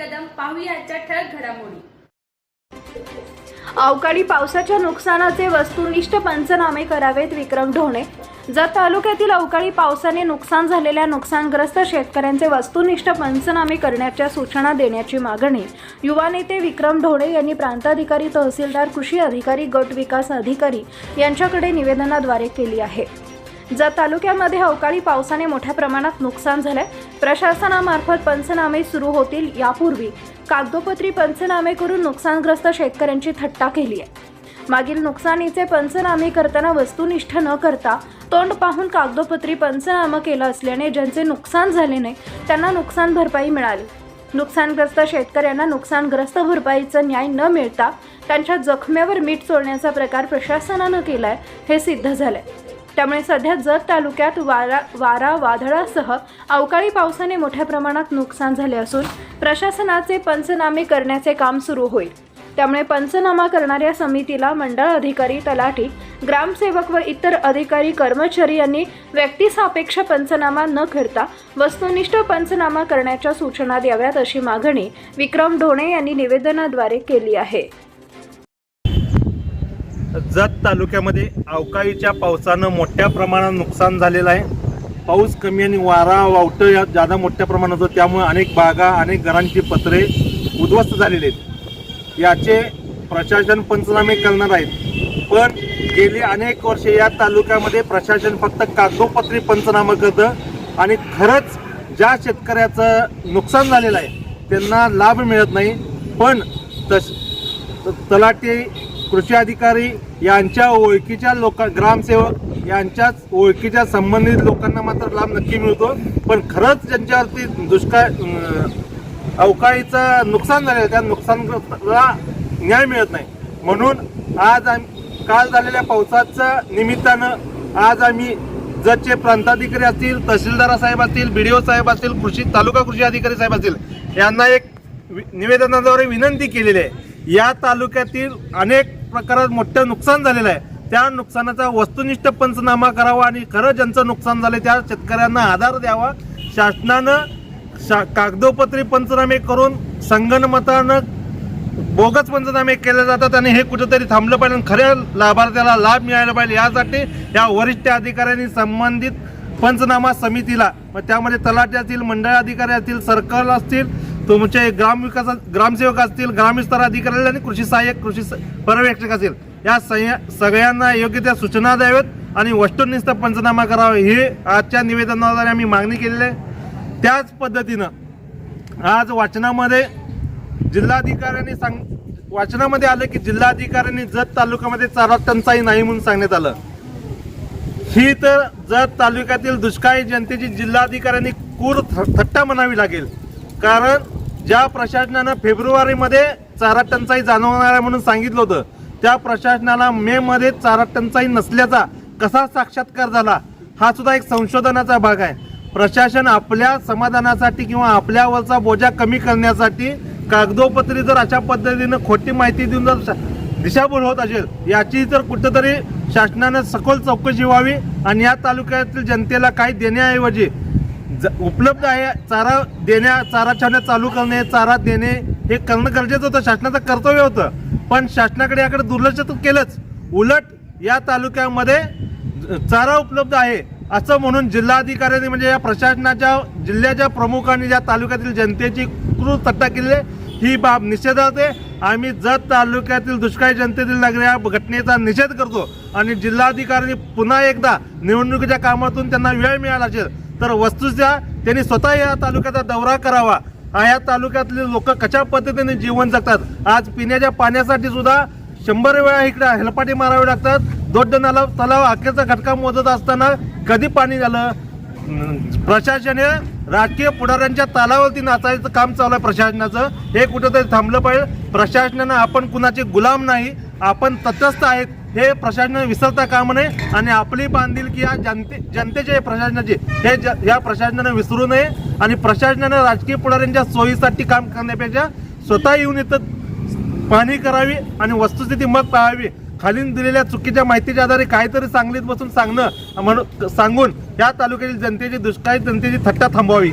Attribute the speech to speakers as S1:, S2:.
S1: कदम पाहूया आजच्या ठळक घडामोडी.
S2: अवकाळी पावसाच्या नुकसानाचे वस्तुनिष्ठ पंचनामे करावेत विक्रम ढोणे. जत तालुक्यातील अवकाळी पावसाने नुकसान झालेल्या नुकसानग्रस्त शेतकऱ्यांचे वस्तुनिष्ठ पंचनामे करण्याच्या सूचना देण्याची मागणी. युवा नेते विक्रम ढोणे यांनी प्रांताधिकारी तहसीलदार कृषी अधिकारी गट विकास अधिकारी यांच्याकडे निवेदनाद्वारे केली आहे. जत तालुक्यामध्ये अवकाळी पावसाने मोठ्या प्रमाणात नुकसान झालंय प्रशासनामार्फत पंचनामे सुरू होतील यापूर्वी. कागदोपत्री पंचनामे करून नुकसानग्रस्त शेतकऱ्यांची थट्टा केली आहे. मागील नुकसानीचे पंचनामे करताना वस्तुनिष्ठ न करता तोंड पाहून कागदोपत्री पंचनामा केला असल्याने ज्यांचे नुकसान झाले नाही त्यांना नुकसान भरपाई मिळाली. नुकसानग्रस्त शेतकऱ्यांना नुकसानग्रस्त भरपाईचा न्याय न मिळता त्यांच्या जखमेवर मीठ चोळण्याचा प्रकार प्रशासनानं केलाय हे सिद्ध झालंय. त्यामुळे सध्या जत तालुक्यात वारा वारा वादळासह अवकाळी पावसाने मोठ्या प्रमाणात नुकसान झाले असून प्रशासनाचे पंचनामे करण्याचे काम सुरू होईल. त्यामुळे पंचनामा करणाऱ्या समितीला मंडळ अधिकारी तलाठी ग्रामसेवक व इतर अधिकारी कर्मचारी यांनी व्यक्तिसापेक्ष पंचनामा न करता वस्तुनिष्ठ पंचनामा करण्याच्या सूचना द्याव्यात अशी मागणी विक्रम ढोणे यांनी निवेदनाद्वारे केली आहे.
S3: जत तालुक्यामध्ये अवकाळीच्या पावसानं मोठ्या प्रमाणात नुकसान झालेलं आहे. पाऊस कमी आणि वारा वावटं या जादा मोठ्या प्रमाणात होतं त्यामुळे अनेक बागा अनेक घरांची पत्रे उद्ध्वस्त झालेले आहेत. याचे प्रशासन पंचनामे करणार आहेत. पण गेली अनेक वर्षे या तालुक्यामध्ये प्रशासन फक्त कागदोपत्री पंचनामा करतं आणि खरंच ज्या शेतकऱ्याचं नुकसान झालेलं आहे त्यांना लाभ मिळत नाही. पण तस तलाठी कृषी अधिकारी यांच्या ओळखीच्या लोक ग्रामसेवक यांच्याच ओळखीच्या संबंधित लोकांना मात्र लाभ नक्की मिळतो. पण खरंच ज्यांच्यावरती दुष्काळ अवकाळीचं नुकसान झालेलं आहे, त्या नुकसानग्रस्ताला न्याय मिळत नाही. म्हणून आज आम्ही काल झालेल्या पावसाच्या निमित्तानं आज आम्ही जतचे प्रांताधिकारी असतील तहसीलदार साहेब असतील बी डी ओ साहेब असतील कृषी तालुका कृषी अधिकारी साहेब असतील यांना एक वि- निवेदनाद्वारे विनंती केलेली आहे. या तालुक्यातील अनेक प्रकारात मोठं नुकसान झालेलं आहे. त्या नुकसानाचा वस्तुनिष्ठ पंचनामा करावा आणि खरं ज्यांचं नुकसान झालं त्या शेतकऱ्यांना आधार द्यावा. शासनानं शा कागदोपत्री पंचनामे करून संगणमतानं बोगस पंचनामे केले जातात आणि हे कुठेतरी थांबलं पाहिजे आणि खऱ्या लाभार्थ्याला लाभ मिळायला पाहिजे. यासाठी या वरिष्ठ अधिकाऱ्यांनी संबंधित पंचनामा समितीला मग त्यामध्ये तलाट्यातील असतील मंडळ अधिकारी असतील सर्कल असतील तुमचे ग्रामविकास ग्रामसेवक असतील ग्रामविस्तार अधिकारी आणि कृषी सहाय्यक कृषी स- पर्यवेक्षक असतील. या सगळ्यांना योग्य त्या सूचना द्याव्यात आणि वस्तुनिष्ठ पंचनामा करावा. हे आजच्या निवेदनाद्वारे आम्ही मागणी केलेली आहे. त्याच पद्धतीनं आज वाचनामध्ये जिल्हाधिकाऱ्यांनी सांग वाचनामध्ये आलं की जिल्हाधिकाऱ्यांनी जत तालुक्यामध्ये चारा टंचाई नाही म्हणून सांगण्यात आलं. ही तर जत तालुक्यातील दुष्काळी जनतेची जिल्हाधिकाऱ्यांनी कूर थ- थट्टा म्हणावी लागेल. कारण ज्या प्रशासनानं फेब्रुवारीमध्ये चारा टंचाई जाणवणार आहे म्हणून सांगितलं होतं त्या प्रशासनाला मे मध्ये चारा टंचाई नसल्याचा कसा साक्षात्कार झाला हा सुद्धा एक संशोधनाचा भाग आहे. प्रशासन आपल्या समाधानासाठी किंवा आपल्यावरचा बोजा कमी करण्यासाठी कागदोपत्री जर अशा पद्धतीनं खोटी माहिती देऊन जर दिशाभूल होत असेल याची जर कुठंतरी शासनानं सखोल चौकशी व्हावी आणि या तालुक्यातील जनतेला काही देण्याऐवजी उपलब्ध आहे. चारा देण्या चारा छावण्या चालू करणे चारा देणे हे करणं गरजेचं होतं. शासनाचं कर्तव्य होतं. पण शासनाकडे याकडे दुर्लक्ष तर केलंच. उलट या तालुक्यामध्ये चारा उपलब्ध आहे असं म्हणून जिल्हाधिकाऱ्यांनी म्हणजे या प्रशासनाच्या जिल्ह्याच्या प्रमुखांनी या तालुक्यातील जनतेची क्रूर थट्टा केली ही बाब निषेधार्थ आहे. आम्ही जत तालुक्यातील दुष्काळी जनतेतील लागलेल्या या घटनेचा निषेध करतो. आणि जिल्हाधिकाऱ्यांनी पुन्हा एकदा निवडणुकीच्या कामातून त्यांना वेळ मिळाला असेल तर वस्तूच्या त्यांनी स्वतः या तालुक्याचा दौरा करावा. या तालुक्यातले लोक कशा पद्धतीने जीवन जगतात? आज पिण्याच्या पाण्यासाठी सुद्धा शंभर वेळा इकडे हेलपाटी मारावे लागतात. दोड्ड नाला तलाव अखेरचा घटका मोजत असताना कधी पाणी झालं? प्रशासन राजकीय पुढाऱ्यांच्या तालावरती नाचायचं काम चालू आहे प्रशासनाचं. हे कुठंतरी थांबलं पाहिजे. प्रशासनानं आपण कुणाचे गुलाम नाही आपण तटस्थ आहेत. हे प्रशासनाने विसरता काम नये आणि आपली बांधिलकी या जनते जनतेचे या प्रशासनाची हे ज या प्रशासनानं विसरू नये आणि प्रशासनानं राजकीय पुढाऱ्यांच्या सोयीसाठी काम करण्यापेक्षा स्वतः येऊन इथं पाहणी करावी आणि वस्तुस्थिती मत पाहावी. खालीन दिलेल्या चुकीच्या माहितीच्या आधारे काहीतरी सांगलीत बसून सांगणं म्हणून सांगून या तालुक्यातील जनतेची दुष्काळी जनतेची थट्टा थांबवावी.